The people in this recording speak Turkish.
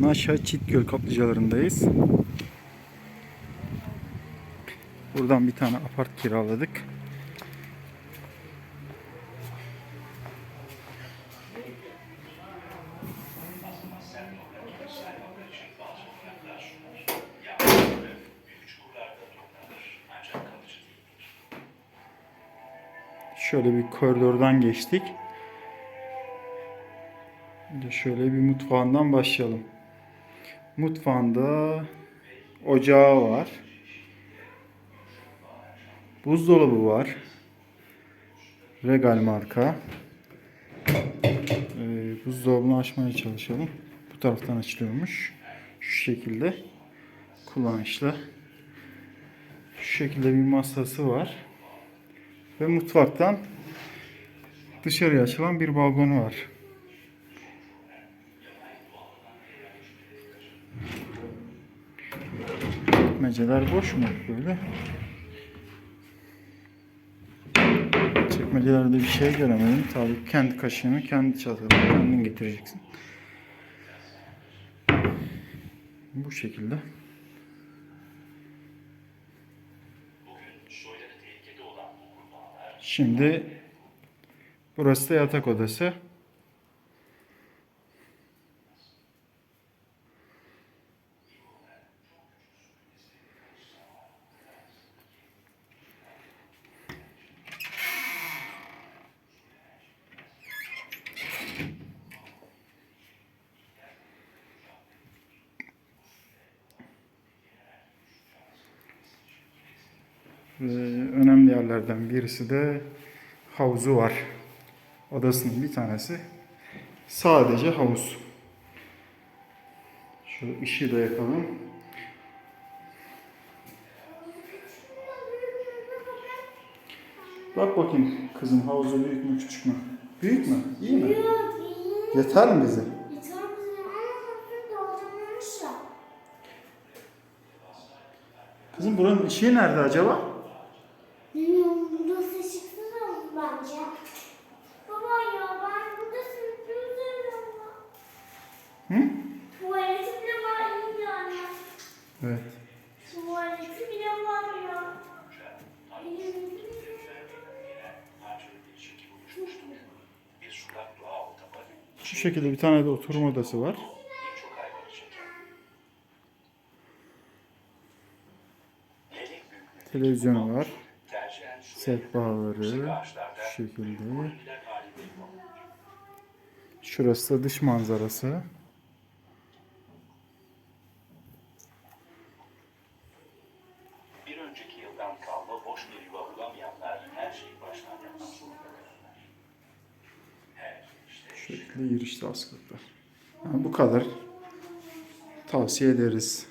Naşa Çitgöl kaplıcalarındayız. Buradan bir tane apart kiraladık. Şöyle bir koridordan geçtik. Şöyle bir mutfağından başlayalım. Mutfağında ocağı var. Buzdolabı var. Regal marka. Ee, buzdolabını açmaya çalışalım. Bu taraftan açılıyormuş. Şu şekilde. Kullanışlı. Şu şekilde bir masası var. Ve mutfaktan dışarıya açılan bir balkonu var. Çekmeceler boş mu böyle? Çekmecelerde bir şey göremedim. Tabii kendi kaşığını, kendi çatalını kendin getireceksin. Bu şekilde. Şimdi burası da yatak odası. Önemli yerlerden birisi de havuzu var. Odasının bir tanesi sadece havuz. Şöyle ışığı da yakalım. Bak bakayım kızım havuzu büyük mü küçük mü? Büyük mü? İyi mi? Yeter mi bize? Kızım buranın ışığı nerede acaba? Hı? Tuvaleti bile var yani. Evet. Tuvaleti bile var ya. Şu şekilde bir tane de oturma odası var. Televizyonu var. Sehpaları şu şekilde. Şurası da dış manzarası. Bir yıldan kalma boş bir yuva bulamayanlar her şeyi baştan yapmak zorunda Şu şekilde girişte askılıklar. Yani bu kadar. Tavsiye ederiz.